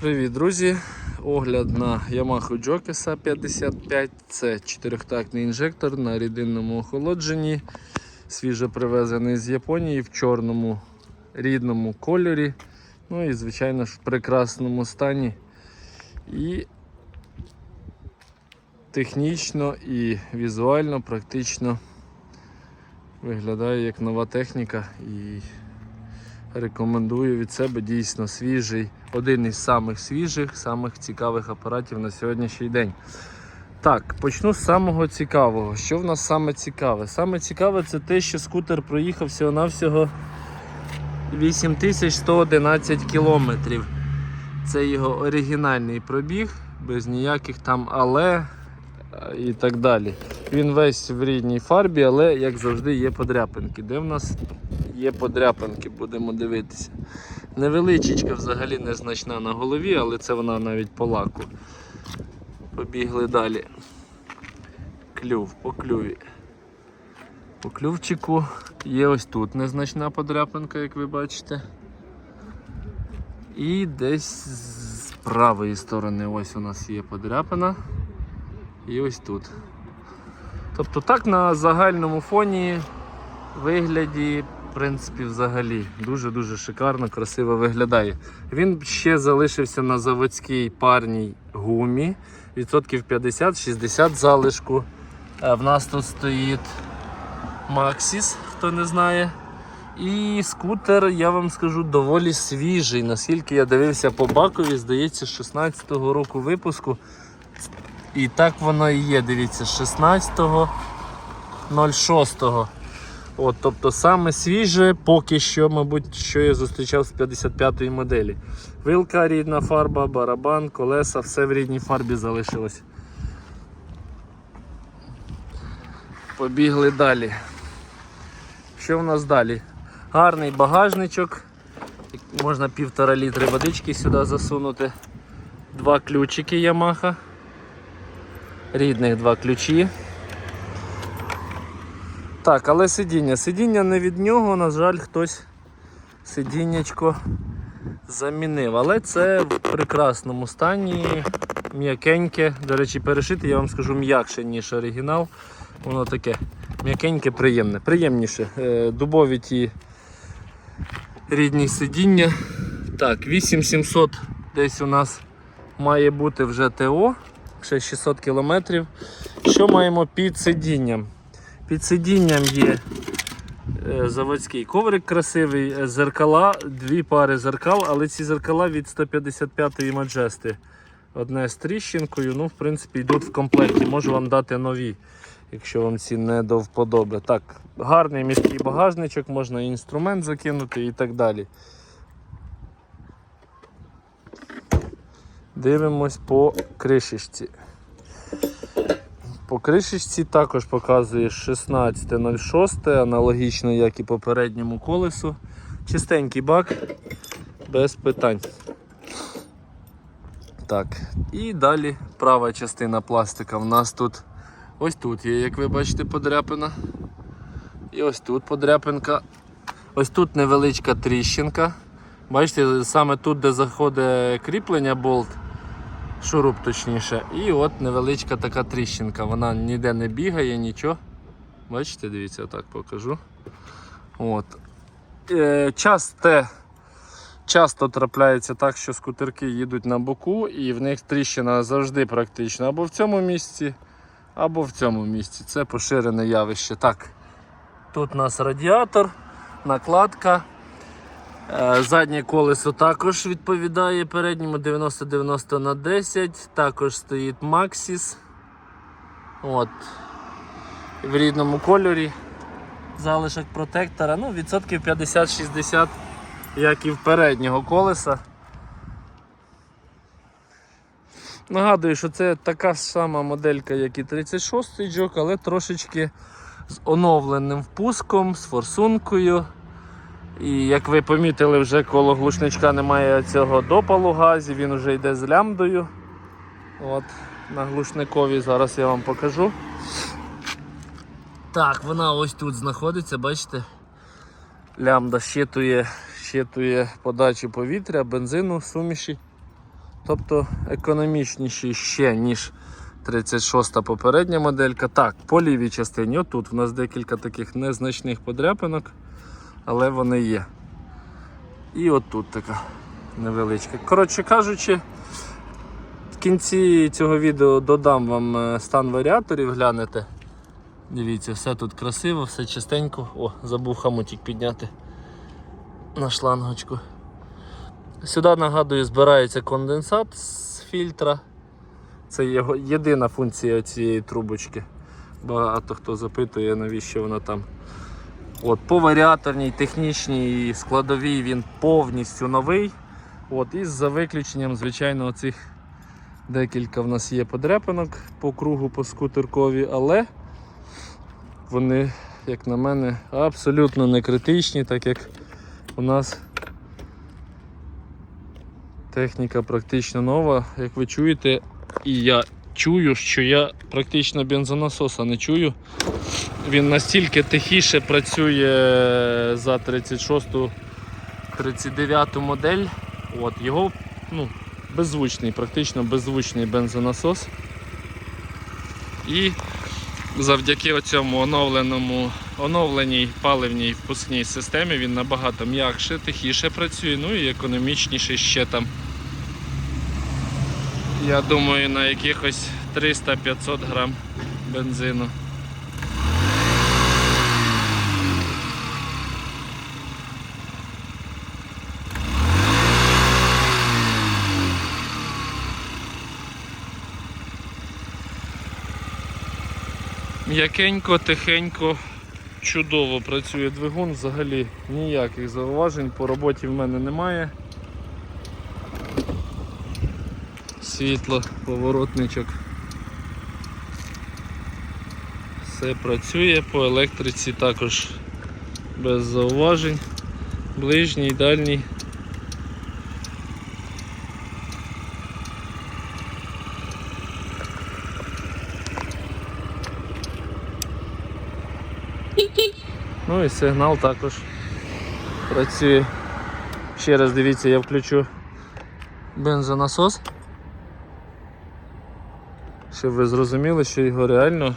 Привіт, друзі! Огляд на Yamaha Jokesa 55. Це чотирьохтактний інжектор на рідинному охолодженні. Свіжо привезений з Японії в чорному рідному кольорі. Ну і, звичайно ж, в прекрасному стані. І технічно і візуально практично виглядає як нова техніка. І рекомендую від себе дійсно свіжий, один із самих свіжих, самих цікавих апаратів на сьогоднішній день. Так, почну з самого цікавого. Що в нас саме цікаве? Саме цікаве це те, що скутер проїхав всього-навсього 8111 кілометрів. Це його оригінальний пробіг, без ніяких там але і так далі. Він весь в рідній фарбі, але як завжди є подряпинки. Де в нас є подряпинки, будемо дивитися. Невеличечка взагалі незначна на голові, але це вона навіть по лаку. Побігли далі. Клюв, по клюві. По клювчику є ось тут незначна подряпинка, як ви бачите. І десь з правої сторони ось у нас є подряпина. І ось тут. Тобто так на загальному фоні вигляді, в принципі, взагалі дуже-дуже шикарно, красиво виглядає. Він ще залишився на заводській парній гумі. Відсотків 50-60 залишку. Е, В нас тут стоїть Maxis, хто не знає. І скутер, я вам скажу, доволі свіжий. Наскільки я дивився по бакові, здається, 16-го року випуску. І так воно і є, дивіться, з 16.06. От, тобто саме свіже, поки що, мабуть, що я зустрічав з 55-ї моделі. Вилка рідна фарба, барабан, колеса, все в рідній фарбі залишилось. Побігли далі. Що в нас далі? Гарний багажничок. Можна півтора літри водички сюди засунути. Два ключики Yamaha. Рідних два ключі. Так, але сидіння. Сидіння не від нього, на жаль, хтось сидіннячко замінив. Але це в прекрасному стані, м'якеньке. До речі, перешити, я вам скажу, м'якше, ніж оригінал. Воно таке м'якеньке, приємне. Приємніше. Е, Дубові ті рідні сидіння. Так, 8700 десь у нас має бути вже ТО, ще 600 кілометрів. Що маємо під сидінням? Під сидінням є е, заводський коврик красивий, е, зеркала, дві пари зеркал, але ці зеркала від 155-ї Маджести. Одне з тріщинкою, ну, в принципі, йдуть в комплекті. Можу вам дати нові, якщо вам ці не до вподоби. Так, гарний міський багажничок, можна і інструмент закинути і так далі. Дивимось по кришечці. По кришечці також показує 16.06, аналогічно як і попередньому колесу. Чистенький бак, без питань. Так, і далі права частина пластика. В нас тут ось тут є, як ви бачите, подряпина. І ось тут подряпинка. Ось тут невеличка тріщинка. Бачите, саме тут, де заходить кріплення болт, шуруп точніше. І от невеличка така тріщинка. Вона ніде не бігає, нічого. Бачите, дивіться, отак покажу. От. Е, часте, часто трапляється так, що скутерки їдуть на боку і в них тріщина завжди практично або в цьому місці, або в цьому місці. Це поширене явище. Так. Тут у нас радіатор, накладка. Е, Заднє колесо також відповідає передньому 90-90 на 10. Також стоїть Maxis. От. В рідному кольорі. Залишок протектора. Ну, відсотків 50-60, як і в переднього колеса. Нагадую, що це така сама моделька, як і 36-й джок, але трошечки з оновленим впуском, з форсункою. І як ви помітили, вже коло глушничка немає цього допалу газів, він вже йде з лямбдою. От, На глушникові зараз я вам покажу. Так, вона ось тут знаходиться, бачите? Лямбда щитує, щитує подачу повітря, бензину, суміші. Тобто економічніший ще, ніж 36 попередня моделька. Так, по лівій частині, отут у нас декілька таких незначних подряпинок, але вони є. І отут така невеличка. Коротше кажучи, в кінці цього відео додам вам е, стан варіаторів, глянете. Дивіться, все тут красиво, все чистенько. О, забув хамутик підняти на шлангочку. Сюди, нагадую, збирається конденсат з фільтра. Це його єдина функція цієї трубочки. Багато хто запитує, навіщо вона там. От, по варіаторній, технічній складовій він повністю новий. От, і за виключенням, звичайно, оцих декілька в нас є подряпинок по кругу по скутеркові, але вони, як на мене, абсолютно не критичні, так як у нас техніка практично нова. Як ви чуєте, і я чую, що я практично бензонасоса не чую. Він настільки тихіше працює за 36-39 модель. От, його ну, беззвучний, практично беззвучний бензонасос. І завдяки цьому оновленому, оновленій паливній впускній системі він набагато м'якше, тихіше працює, ну і економічніше ще там. Я думаю, на якихось 300-500 грам бензину. М'якенько, тихенько, чудово працює двигун, взагалі ніяких зауважень по роботі в мене немає. Світло, поворотничок. Все працює, по електриці також без зауважень. Ближній, дальній. Ну і сигнал також працює. Ще раз дивіться, я включу бензонасос. Щоб ви зрозуміли, що його реально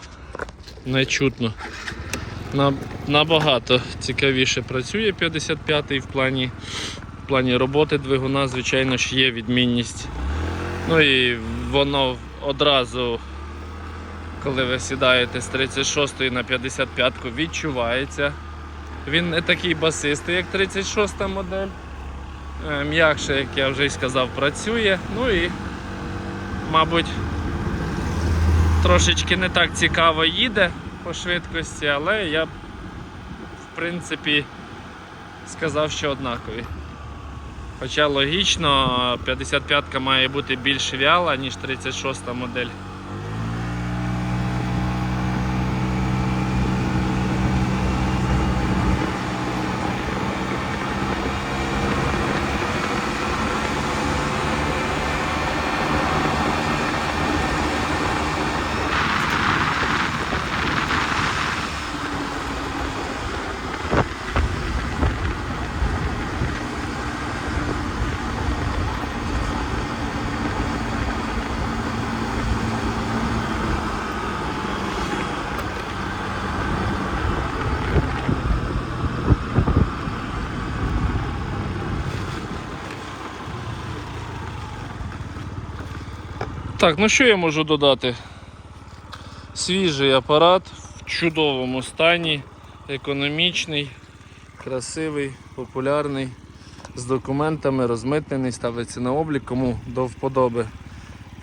не чутно. Набагато цікавіше працює 55-й в плані, в плані роботи двигуна, звичайно ж, є відмінність. Ну і воно одразу, коли ви сідаєте з 36 на 55 відчувається. Він не такий басистий, як 36 та модель. Е, М'якше, як я вже й сказав, працює. Ну і, мабуть, трошечки не так цікаво їде по швидкості, але я в принципі, сказав, що однакові. Хоча логічно, 55-ка має бути більш вяла, ніж 36-та модель. Так, ну що я можу додати? Свіжий апарат в чудовому стані, економічний, красивий, популярний, з документами, розмитнений, ставиться на облік. Кому до вподоби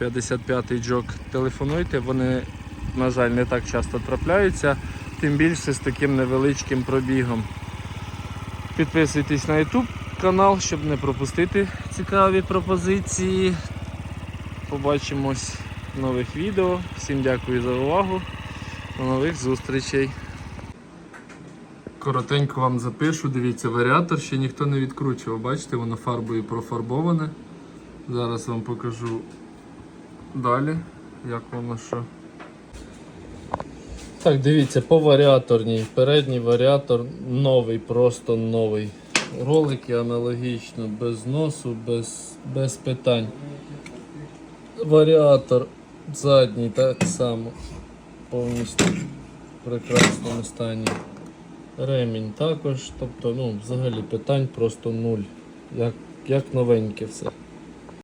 55-й джок телефонуйте, вони, на жаль, не так часто трапляються, тим більше з таким невеличким пробігом. Підписуйтесь на YouTube канал, щоб не пропустити цікаві пропозиції. Побачимось в нових відео. Всім дякую за увагу. До нових зустрічей. Коротенько вам запишу, дивіться, варіатор ще ніхто не відкручував. Бачите, воно фарбою профарбоване. Зараз вам покажу далі, як воно що. Так, дивіться, по варіаторній. Передній варіатор новий, просто новий. ролики аналогічно, без носу, без, без питань. Варіатор задній так само повністю в прекрасному стані. Ремінь також, тобто, ну, взагалі питань просто нуль. Як, як новеньке все.